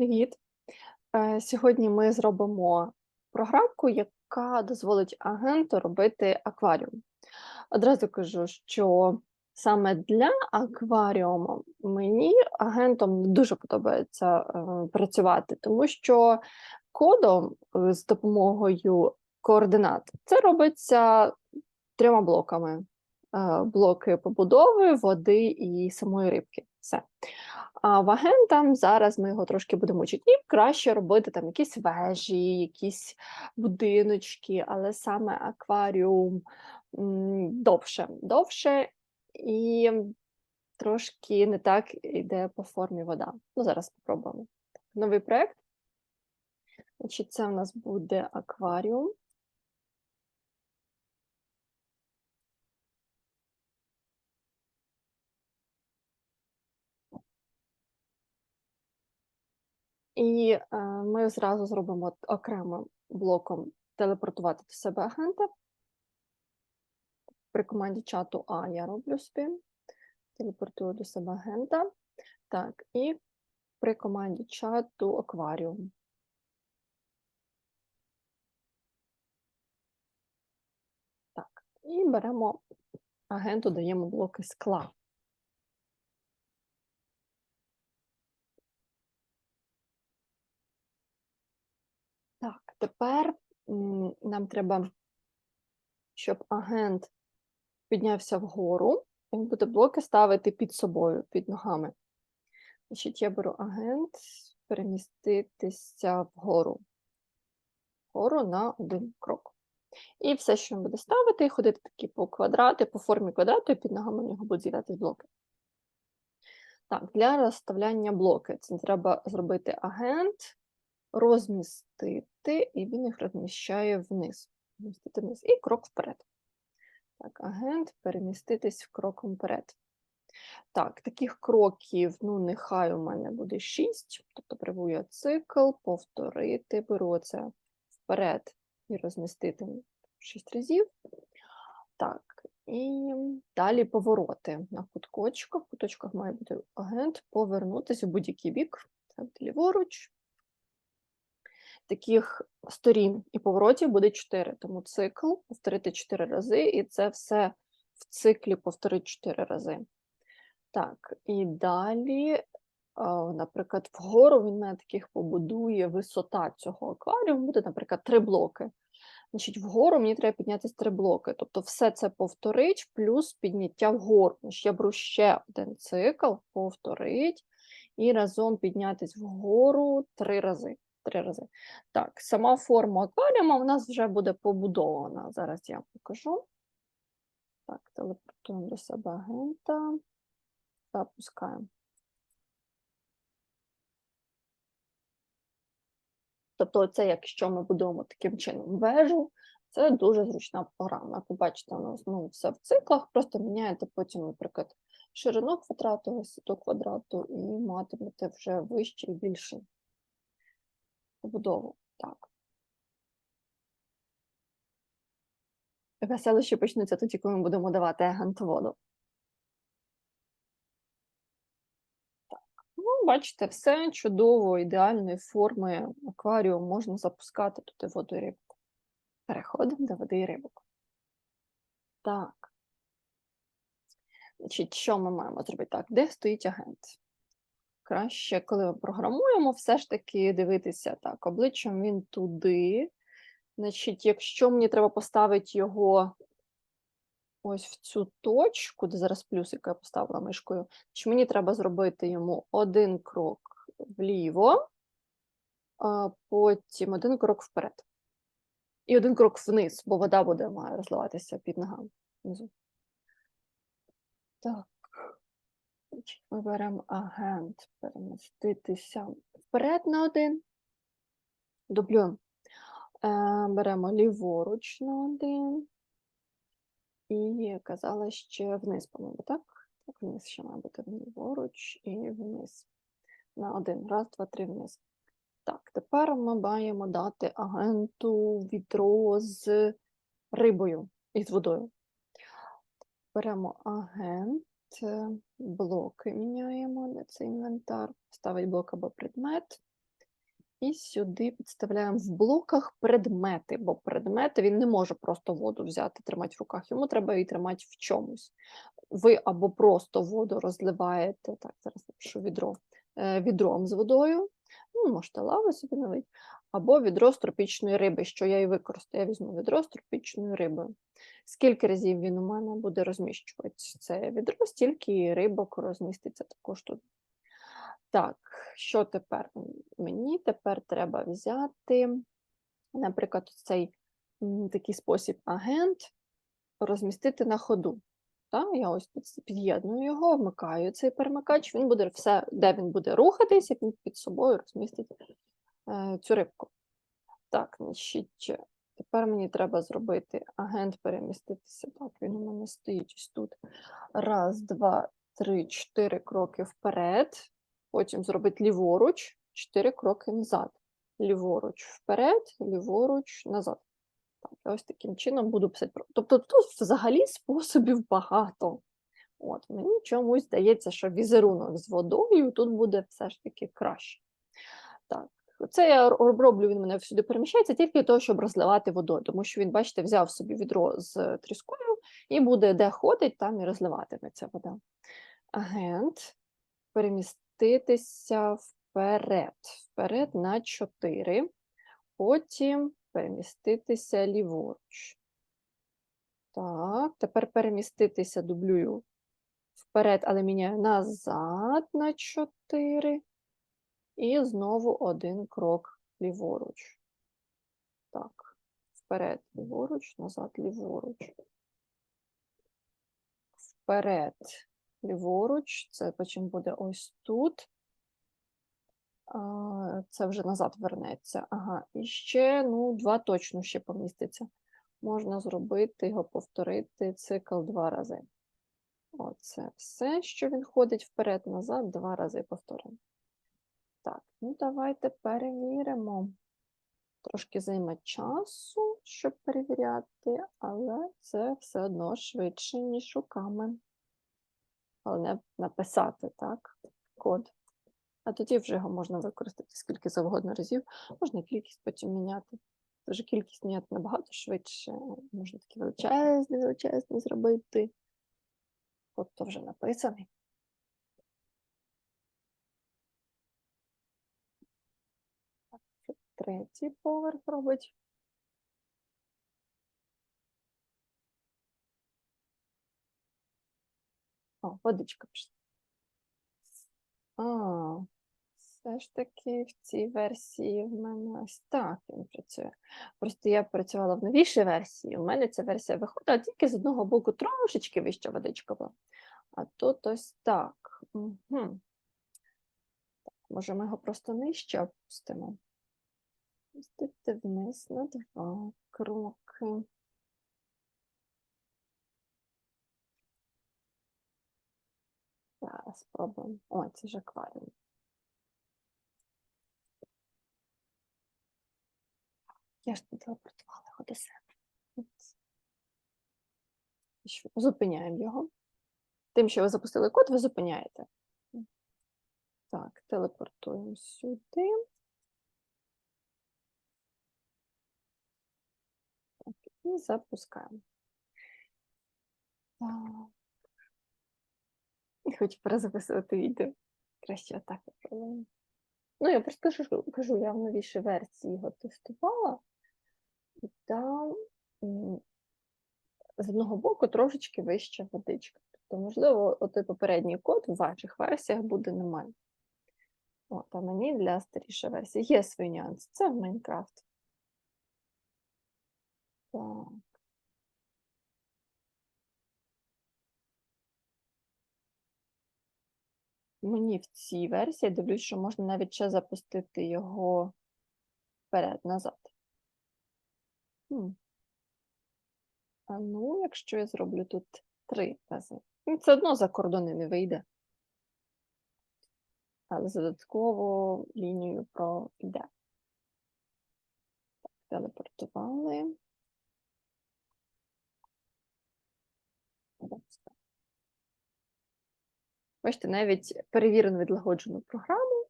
Привіт! Е, Сьогодні ми зробимо програмку, яка дозволить агенту робити акваріум. Одразу кажу, що саме для акваріуму мені агентом не дуже подобається е, працювати, тому що кодом е, з допомогою координат це робиться трьома блоками: блоки побудови, води і самої рибки. Все. А вагентам зараз ми його трошки будемо вчити. І краще робити там якісь вежі, якісь будиночки, але саме акваріум довше, довше і трошки не так йде по формі вода. Ну, зараз спробуємо. Новий проєкт. Це у нас буде акваріум. І е, ми зразу зробимо окремим блоком телепортувати до себе агента. При команді чату А я роблю собі. Телепортую до себе агента. Так, і при команді чату акваріум. Так, і беремо агенту, даємо блоки скла. Так, тепер нам треба, щоб агент піднявся вгору, він буде блоки ставити під собою, під ногами. Значить, я беру агент, переміститися вгору, вгору на один крок. І все, що він буде ставити, ходити такі по квадрати, по формі квадрату, і під ногами у нього будуть з'являтися блоки. Так, для розставляння блоки це треба зробити агент, розмістити, і він їх розміщає вниз. Розмістити вниз. І крок вперед. Так, агент переміститись кроком вперед. Так, таких кроків, ну, нехай у мене буде 6. Тобто приву я цикл, повторити, беру це вперед і розмістити 6 разів. Так, і далі повороти на куточках. В куточках має бути агент повернутися в будь-який бік, так, ліворуч. Таких сторін і поворотів буде 4, тому цикл повторити 4 рази, і це все в циклі повторити 4 рази. Так, і далі, наприклад, вгору він мене таких побудує висота цього акваріуму, буде, наприклад, 3 блоки. Значить, вгору мені треба піднятися 3 блоки. Тобто все це повторить, плюс підняття вгору. Значить, я беру ще один цикл, повторить, і разом піднятись вгору 3 рази. Три рази. Так, сама форма акваріума у нас вже буде побудована. Зараз я покажу. Так, телепортуємо до себе агента. Запускаємо. Тобто, це якщо ми будуємо таким чином вежу, це дуже зручна програма. Як ви бачите, у нас ну, все в циклах, просто міняєте потім, наприклад, ширину квадрату, висоту квадрату, і матимете вже вищий і більший побудову. Так. Веселощі почнуться тоді, коли ми будемо давати агентоводу. Так, ну, бачите, все чудово, ідеальної форми акваріум можна запускати туди воду і рибку. Переходимо до води і рибок. Так. Значить, що ми маємо зробити? Так, де стоїть агент? Краще, коли ми програмуємо, все ж таки дивитися так, обличчям він туди. Значить, якщо мені треба поставити його ось в цю точку, де зараз плюсик я поставила мишкою, то мені треба зробити йому один крок вліво, а потім один крок вперед. І один крок вниз, бо вода буде має розливатися під ногами. внизу. Так. Значить, Ми беремо агент, переміститися вперед на один. Дублюємо. Е, беремо ліворуч на один. І казала ще вниз, по-моєму, так? Так, вниз ще має бути ліворуч і вниз. На один. Раз, два, три, вниз. Так, тепер ми маємо дати агенту відро з рибою і з водою. Беремо агент, блоки міняємо, де це інвентар, ставить блок або предмет. І сюди підставляємо в блоках предмети, бо предмети він не може просто воду взяти, тримати в руках. Йому треба її тримати в чомусь. Ви або просто воду розливаєте, так, зараз напишу відро, е, відром з водою, ну, можете лаву собі налити, або відро з тропічної риби, що я і використаю. Я візьму відро з тропічною рибою. Скільки разів він у мене буде розміщуватися це відро, стільки рибок розміститься також тут. Так, що тепер? Мені тепер треба взяти, наприклад, цей такий спосіб агент розмістити на ходу. Так, я ось під'єдную його, вмикаю цей перемикач, він буде все, де він буде рухатись, як він під собою розмістить цю рибку. Так, значить, тепер мені треба зробити агент переміститися. Так, він у мене стоїть ось тут. Раз, два, три, чотири кроки вперед. Потім зробити ліворуч, чотири кроки назад. Ліворуч вперед, ліворуч назад. Так, я ось таким чином буду писати. Тобто тут взагалі способів багато. От, мені чомусь здається, що візерунок з водою тут буде все ж таки краще. Так, це я роблю, він мене всюди переміщається тільки для того, щоб розливати водою, тому що він, бачите, взяв собі відро з тріскою і буде де ходить, там і розливатиметься вода. Агент переміститися вперед. Вперед на 4. Потім переміститися ліворуч. Так, тепер переміститися дублюю вперед, але міняю назад на 4. І знову один крок ліворуч. Так, вперед, ліворуч, назад, ліворуч. Вперед, ліворуч. Це потім буде ось тут. Це вже назад вернеться. Ага, і ще, ну, два точно ще поміститься. Можна зробити його, повторити цикл два рази. Оце все, що він ходить вперед-назад, два рази повторимо. Так, ну давайте перевіримо. Трошки займе часу, щоб перевіряти, але це все одно швидше, ніж руками. Головне написати, так, код. А тоді вже його можна використати скільки завгодно разів. Можна кількість потім міняти. Тож кількість міняти набагато швидше. Можна такі величезні, величезні зробити. Код то вже написаний. Третій поверх робить. О, водичка пішла. А, все ж таки в цій версії в мене ось так він працює. Просто я працювала в новішій версії. У мене ця версія виходила тільки з одного боку трошечки вища водичка була. А тут ось так. Угу. Так, може, ми його просто нижче опустимо. Спустити вниз на два кроки. Зараз спробуємо. О, це ж акваріум. Я ж тут телепортувала його до себе. Зупиняємо його. Тим, що ви запустили код, ви зупиняєте. Так, телепортуємо сюди. Так, і запускаємо. Так. Хочу перезаписувати відео. Краще отак попробуємо. Ну, я просто кажу, кажу, я в новішій версії його тестувала, і там з одного боку трошечки вища водичка. Тобто, можливо, отой попередній код в ваших версіях буде немає. От, а мені для старішої версії є свій нюанс. Це в Майнкрафт. Так. Мені в цій версії дивлюсь, що можна навіть ще запустити його вперед, назад. Хм. А ну, якщо я зроблю тут три рази. Ну, Це одно за кордони не вийде. Але за додаткову лінію пройде. Так, телепортували. Запускаємо. Бачите, навіть перевірену відлагоджену програму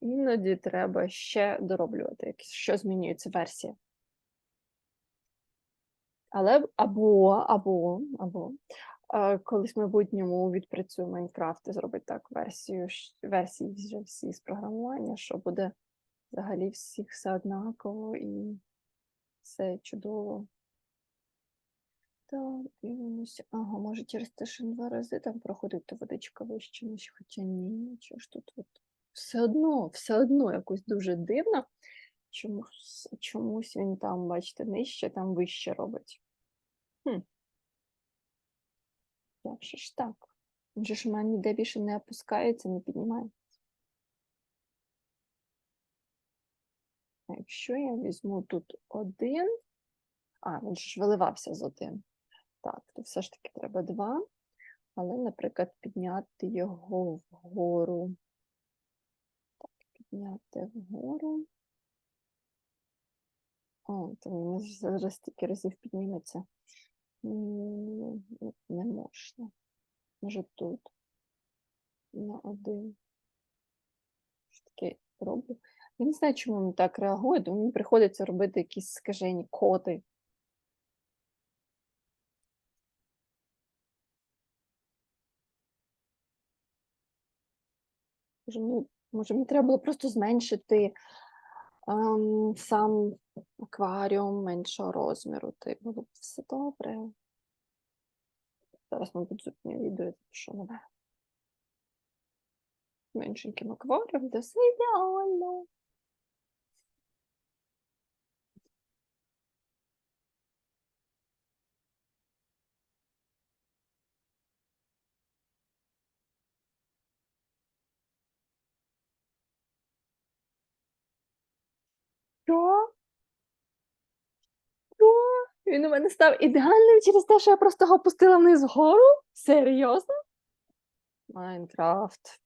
Іноді треба ще дороблювати, якщо змінюється версія. Але або, або, або е, колись в майбутньому відпрацюю Майнкрафт і зробити так версію, версії вже всі з програмування, що буде взагалі всіх все однаково і все чудово. Так, дивимося. Ага, може через те, що два рази там проходить, то водичка вище, ніж, хоча ні, чого ж тут от. Все одно, все одно якось дуже дивно. Чомусь, чомусь він там, бачите, нижче, там вище робить. Хм. Як же ж так? Він же ж у мене ніде більше не опускається, не піднімає. А якщо я візьму тут один, а, він ж виливався з один. Так, то все ж таки треба два. Але, наприклад, підняти його вгору. Так, підняти вгору. О, то він зараз стільки разів підніметься. Не можна. Може тут. На один. Таке роблю? Я не знаю, чому він так реагує, тому мені приходиться робити якісь скажені коди. Може, мені, може, мені треба було просто зменшити ем, сам акваріум меншого розміру, то було б все добре. Зараз, мабуть, зупиню відео, що мене. Меншеньким акваріум, де все ідеально. Що? Що? Він у мене став ідеальним через те, що я просто його пустила вниз вгору? Серйозно? Майнкрафт.